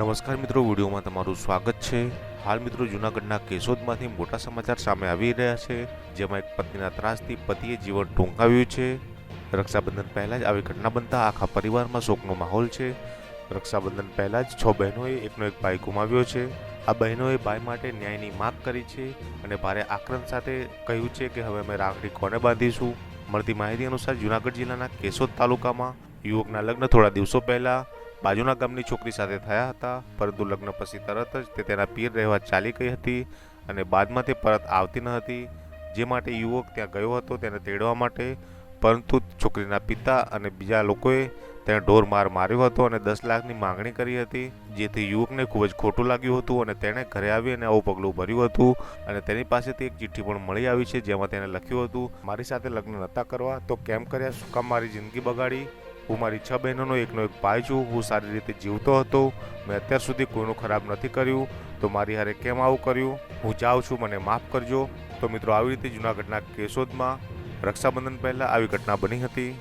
નમસ્કાર મિત્રો, વિડીયોમાં તમારું સ્વાગત છે. હાલ મિત્રો, જૂનાગઢના કેશોદમાંથી મોટા સમાચાર સામે આવી રહ્યા છે, જેમાં એક પત્નીના ત્રાસથી પતિએ જીવન ટૂંકાવ્યું છે. રક્ષાબંધન પહેલાં જ આવી ઘટના બનતા આખા પરિવારમાં શોકનો માહોલ છે. રક્ષાબંધન પહેલાં જ છ બહેનોએ એકનો એક ભાઈ ગુમાવ્યો છે. આ બહેનોએ ભાઈ માટે ન્યાયની માગ કરી છે અને ભારે આક્રમ સાથે કહ્યું છે કે હવે અમે રાખડી કોને બાંધીશું? મળતી માહિતી અનુસાર જૂનાગઢ જિલ્લાના કેશોદ તાલુકામાં યુવકના લગ્ન થોડા દિવસો પહેલા બાજુના ગામની છોકરી સાથે થયા હતા. પરંતુ લગ્ન પછી તરત જ તે તેના પીર રહેવા ચાલી ગઈ હતી અને બાદમાં તે પરત આવતી ન હતી. જે માટે યુવક ત્યાં ગયો હતો તેને તેડવા માટે. પરંતુ છોકરીના પિતા અને બીજા લોકોએ તેને ઢોર માર માર્યો હતો અને દસ લાખની માંગણી કરી હતી. જેથી યુવકને ખૂબ જ ખોટું લાગ્યું હતું અને તેણે ઘરે આવી અને આવું પગલું ભર્યું હતું. અને તેની પાસેથી એક ચિઠ્ઠી પણ મળી આવી છે જેમાં તેણે લખ્યું હતું, મારી સાથે લગ્ન નહોતા કરવા, તો કેમ કર્યા? શું કામ મારી જિંદગી બગાડી? હું મારી છ બહેનોનો એકનો એક ભાઈ છું. હું સારી રીતે જીવતો હતો. મેં અત્યાર સુધી કોઈનું ખરાબ નથી કર્યું. તો મારી હારે કેમ આવું કર્યું? હું જાઉં છું. મને માફ કરજો. તો મિત્રો, આવી રીતે જૂનાગઢના કેશોદમાં રક્ષાબંધન પહેલાં આવી ઘટના બની હતી.